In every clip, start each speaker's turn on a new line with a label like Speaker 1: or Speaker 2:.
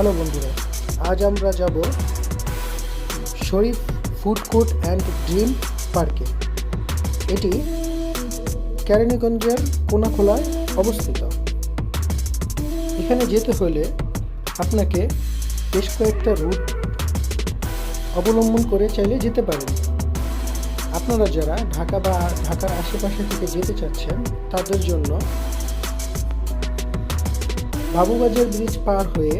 Speaker 1: Hello বন্ধুরা, আজ আমরা যাব Sharif food court and dream পার্কে। এটি কেরানীগঞ্জের কোনাখোলায় অবস্থিত। এখানে যেতে হলে আপনাকে বেশ কয়েকটা রুট অবলম্বন করে চাইলে যেতে পারেন। আপনারা যারা ঢাকা বা ঢাকার আশেপাশে থেকে যেতে চাচ্ছেন, তাদের জন্য বাবুবাজার ব্রিজ পার হয়ে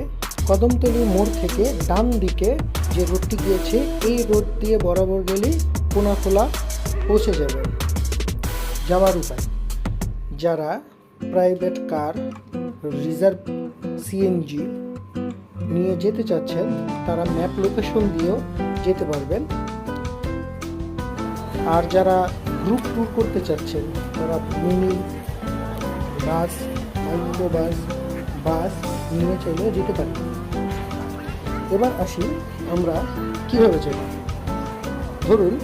Speaker 1: কদমতলী মোড় থেকে ডান দিকে যে রোডটি গিয়েছে, এই রোড দিয়ে বরাবর গেলেই কোনাখোলা পৌঁছে যাবেন যাওয়ার উপায়। যারা প্রাইভেট কার, রিজার্ভ সিএনজি নিয়ে যেতে চাচ্ছেন, তারা ম্যাপ লোকেশন দিয়েও যেতে পারবেন। আর যারা গ্রুপ ট্যুর করতে চাচ্ছেন, তারা মিনি বাস মাইক্রো বাস বাস নিয়ে চলে যেতে পারি এবার আসি আমরা কীভাবে চলি? ধরুন,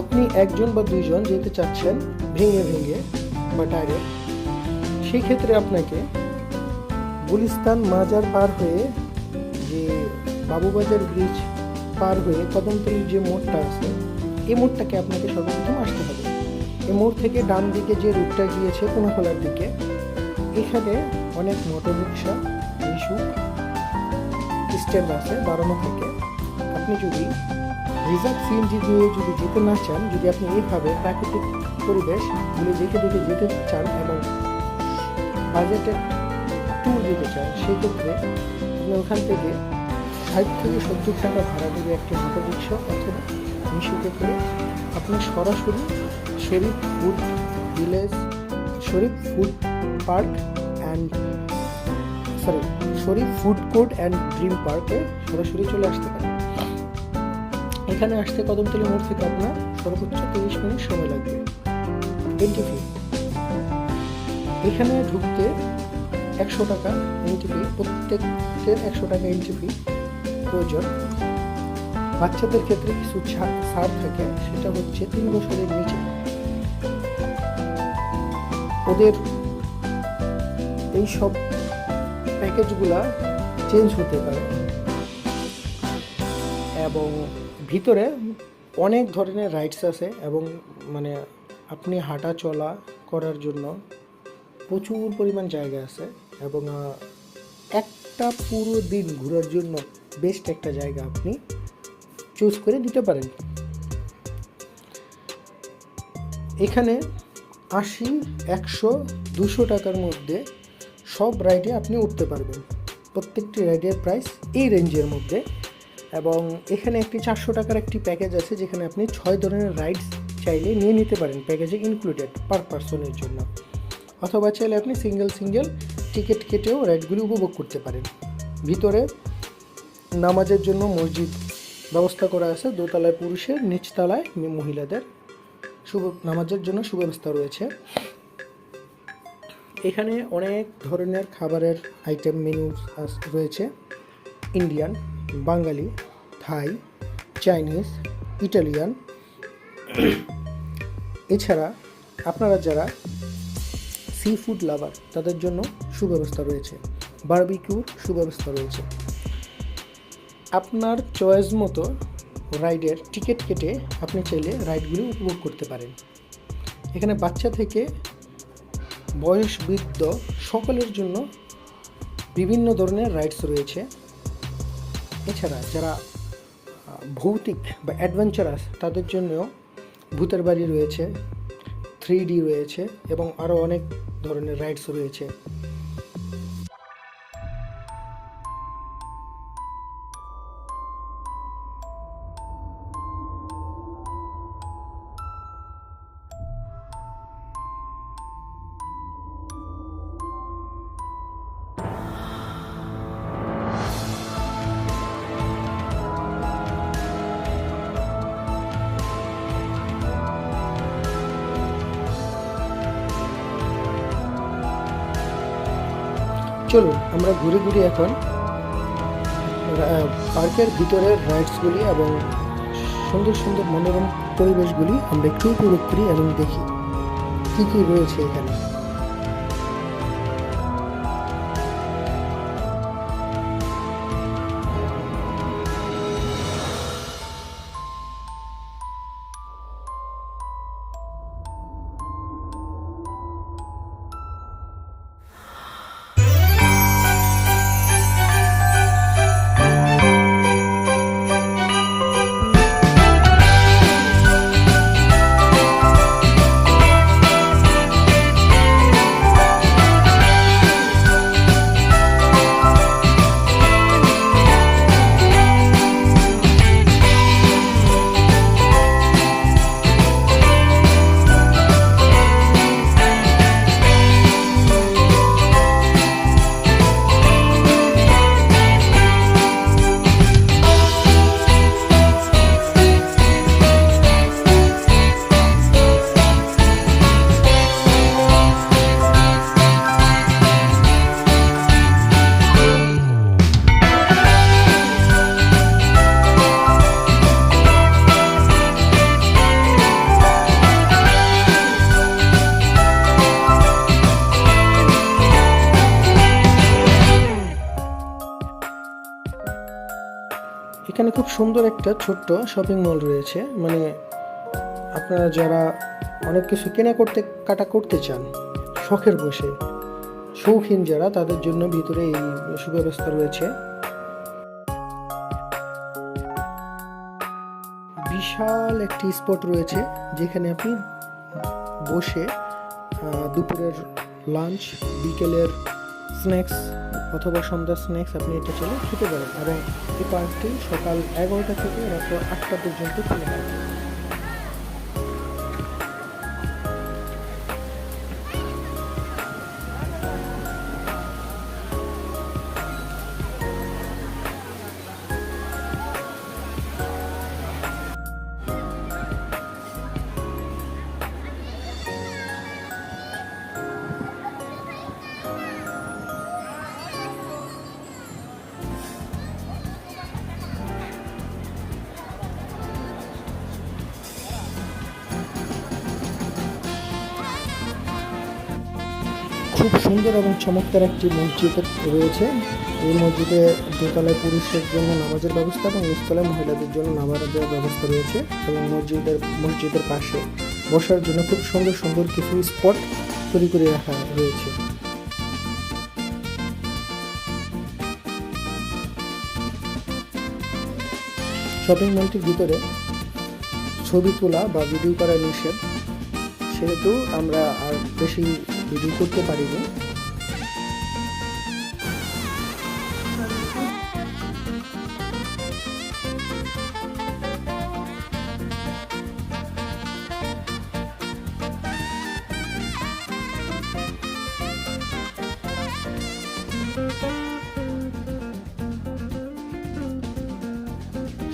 Speaker 1: আপনি একজন বা দুইজন যেতে চাচ্ছেন ভেঙে ভেঙে বা ডাইরেক্ট সেই ক্ষেত্রে আপনাকে গুলিস্তান মাজার পার হয়ে যে বাবুবাজার ব্রিজ পার হয়ে কদমতলির যে মোড়টা আছে, এই মোড়টাকে আপনাকে সর্বপ্রথম আসতে হবে। এই মোড় থেকে ডান দিকে যে রুটটা গিয়েছে কোনাখোলার দিকে, এখানে অনেক মোটর রিক্সা ইস্যু স্ট্যান্ড আছে দাঁড়ানো থেকে। আপনি যদি রিজার্ভ সিএনজি দিয়ে যদি যেতে না চান, যদি আপনি এইভাবে প্রাকৃতিক পরিবেশ গুলি দেখে দেখে যেতে চান এবং বাজেটের ট্যুর দিতে চান, সেক্ষেত্রে আপনি ওখান থেকে ষাট থেকে সত্তর টাকা ভাড়া দেবে একটি মোটর রিক্সা অথবা মিশুকে করে আপনি সরাসরি Sharif food village, Sharif food park and sorry Sharif food court and dream পার্কে সরাসরি চলে আসতে পারেন। এখানে আসতে কদমতলি মোড় থেকে আপনার সর্বোচ্চ তিরিশ মিনিট সময় লাগবে। এন্ট্রি ফি এখানে ঢুকতে একশো টাকা এন্ট্রি ফি প্রত্যেকের একশো টাকা এন্ট্রি ফি প্রয়োজন। বাচ্চাদের ক্ষেত্রে কিছু ছাড় থাকে, সেটা হচ্ছে তিন বছরের নিচে। ওদের এই সব প্যাকেজগুলা চেঞ্জ হতে পারে। এবং ভিতরে অনেক ধরনের রাইডস আছে এবং মানে আপনি হাঁটা চলা করার জন্য প্রচুর পরিমাণ জায়গা আছে এবং একটা পুরো দিন ঘোরার জন্য বেস্ট একটা জায়গা আপনি চুজ করে দিতে পারেন। এখানে আশি, একশো, দুশো টাকার মধ্যে সব রাইডে আপনি উঠতে পারবেন। প্রত্যেকটি রাইডের প্রাইস এই রেঞ্জের মধ্যে। এবং এখানে একটি চারশো টাকার একটি প্যাকেজ আছে, যেখানে আপনি ছয় ধরনের রাইডস চাইলে নিয়ে নিতে পারেন প্যাকেজে ইনক্লুডেড পার পার্সনের জন্য। অথবা চাইলে আপনি সিঙ্গেল সিঙ্গেল টিকিট কেটেও রাইডগুলি উপভোগ করতে পারেন। ভিতরে নামাজের জন্য মসজিদ ব্যবস্থা করা আছে, দোতলায় পুরুষের, নিচতলায় মহিলাদের। শুভ, নামাজের জন্য সুব্যবস্থা রয়েছে। এখানে অনেক ধরনের খাবারের আইটেম মেনু রয়েছে। Indian Bengali Thai Chinese Italian এছাড়া আপনারা যারা সি ফুড লাভার তাদের জন্য সুব্যবস্থা রয়েছে। বারবিকিউর সুব্যবস্থা রয়েছে। আপনার চয়েস মতো রাইডের টিকিট কেটে আপনি চাইলে রাইডগুলি উপভোগ করতে পারেন। এখানে বাচ্চা থেকে বয়স বৃদ্ধ সকলের জন্য বিভিন্ন ধরনের রাইডস রয়েছে। এছাড়া যারা ভৌতিক বা অ্যাডভেঞ্চারাস তাদের জন্যও ভূতের বাড়ি রয়েছে থ্রি ডি রয়েছে এবং আরও অনেক ধরনের রাইডস রয়েছে। চলুন, আমরা ঘুরে ঘুরে এখন পার্কের ভিতরের রাইডসগুলি এবং সুন্দর সুন্দর মনোরম পরিবেশগুলি আমরা একটু উপভোগ করি এবং দেখি, কী কী রয়েছে এখানে। সুন্দর একটা ছোট্ট শপিং মল রয়েছে। মানে আপনারা যারা অনেক কিছু কেনা করতে, কাটা করতে চান, শখের বসে, শৌখিন যারা, তাদের জন্য ভিতরে এই সুব্যবস্থা রয়েছে। বিশাল একটি স্পট রয়েছে, যেখানে আপনি বসে দুপুরের লাঞ্চ বিকেলের স্ন্যাক্স অথবা সন্ধ্যা স্ন্যাক্স আপনি এটা চলে খেতে পারেন এবং এই পার্কটি সকাল এগারোটা থেকে রাত আটটা পর্যন্ত খোলা থাকে। খুব সুন্দর এবং চমৎকার একটি মসজিদ রয়েছে। এই মসজিদে দোতলায় পুরুষের জন্য নামাজের ব্যবস্থা এবং নিচতলায় মহিলাদের জন্য নামাজের ব্যবস্থা রয়েছে এবং মসজিদের মসজিদের পাশে বসার জন্য খুব সুন্দর সুন্দর কিছু স্পট তৈরি করে রাখা রয়েছে। শপিং মলটির ভিতরে ছবি তোলা বা ভিডিও করা নিষেধ। সেহেতু আমরা আর বেশি ভিডিও করতে পারিনি।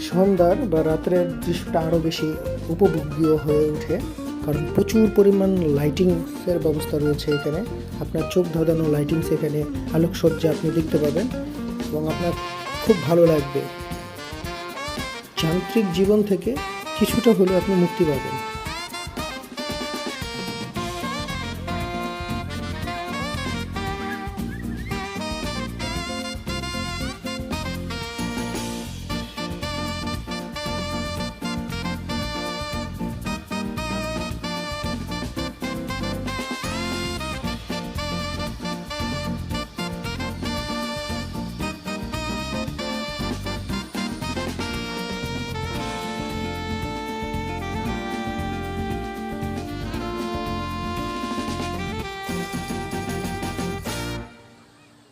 Speaker 1: সন্ধ্যার বা রাত্রের দৃশ্যটা আরও বেশি উপভোগ্য হয়ে ওঠে। কারণ প্রচুর পরিমাণ লাইটিংসের ব্যবস্থা রয়েছে এখানে। আপনার চোখ ধাঁধানো লাইটিংস এখানে, আলোকসজ্জা আপনি দেখতে পাবেন এবং আপনার খুব ভালো লাগবে। যান্ত্রিক জীবন থেকে কিছুটা হলেও আপনি মুক্তি পাবেন।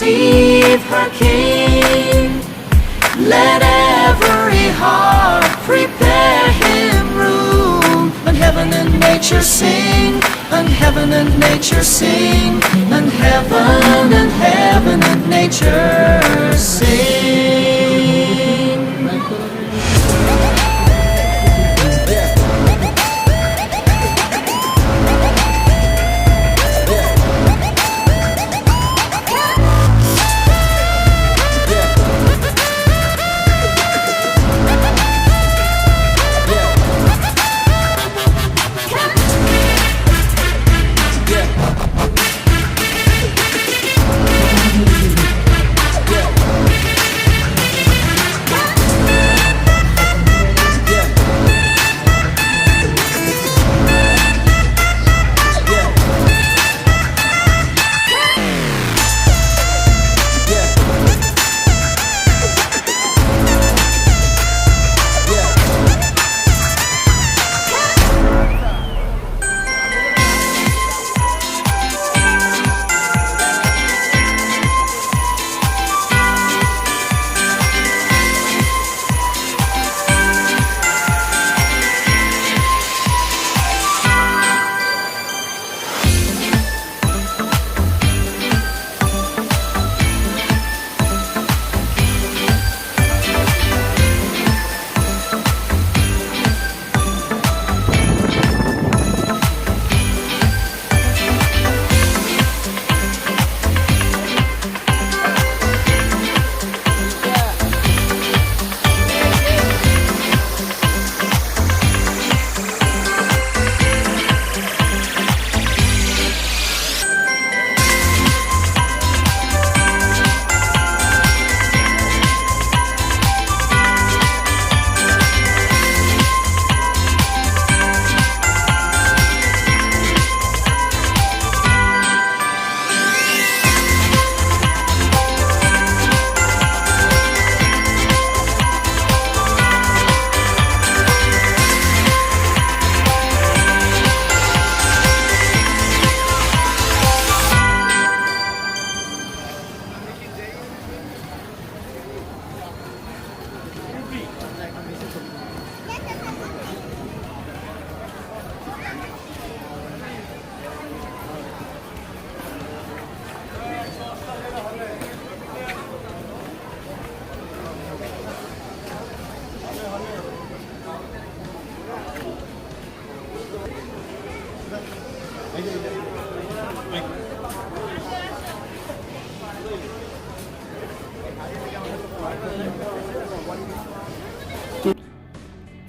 Speaker 2: Receive her King. Let every heart prepare him room. And heaven and nature sing, and heaven and nature sing, and heaven and heaven and nature sing.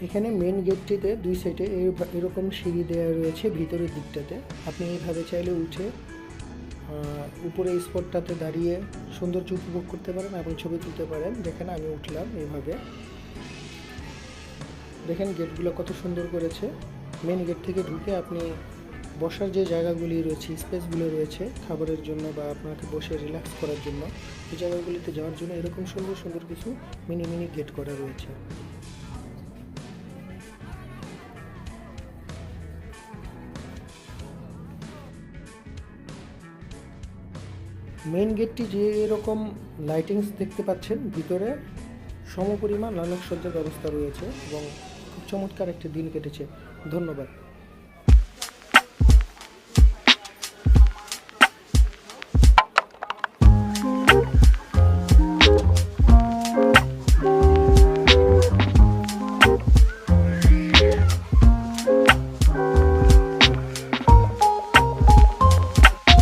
Speaker 1: এখানে মেন গেটটিতে দুই সাইডে এরকম সিঁড়ি দেওয়া রয়েছে ভিতরের দিকটাতে। আপনি এইভাবে চাইলে উঠে উপরে স্পটটাতে দাঁড়িয়ে সৌন্দর্য উপভোগ করতে পারেন এবং ছবি তুলতে পারেন। দেখেন, আমি উঠলাম এইভাবে। দেখেন, গেটগুলো কত সুন্দর করেছে। মেন গেট থেকে ঢুকে আপনি বসার যে জায়গাগুলি রয়েছে, স্পেসগুলো রয়েছে খাবারের জন্য বা আপনাকে বসে রিল্যাক্স করার জন্য, এই জায়গাগুলিতে যাওয়ার জন্য এরকম সুন্দর সুন্দর কিছু মিনি মিনি গেট করা রয়েছে। মেইন গেটটি যে এরকম লাইটিংস দেখতে পাচ্ছেন, ভিতরে সমপরিমাণ আলোকসজ্জার ব্যবস্থা রয়েছে এবং খুব চমৎকার একটি দিন কেটেছে। ধন্যবাদ।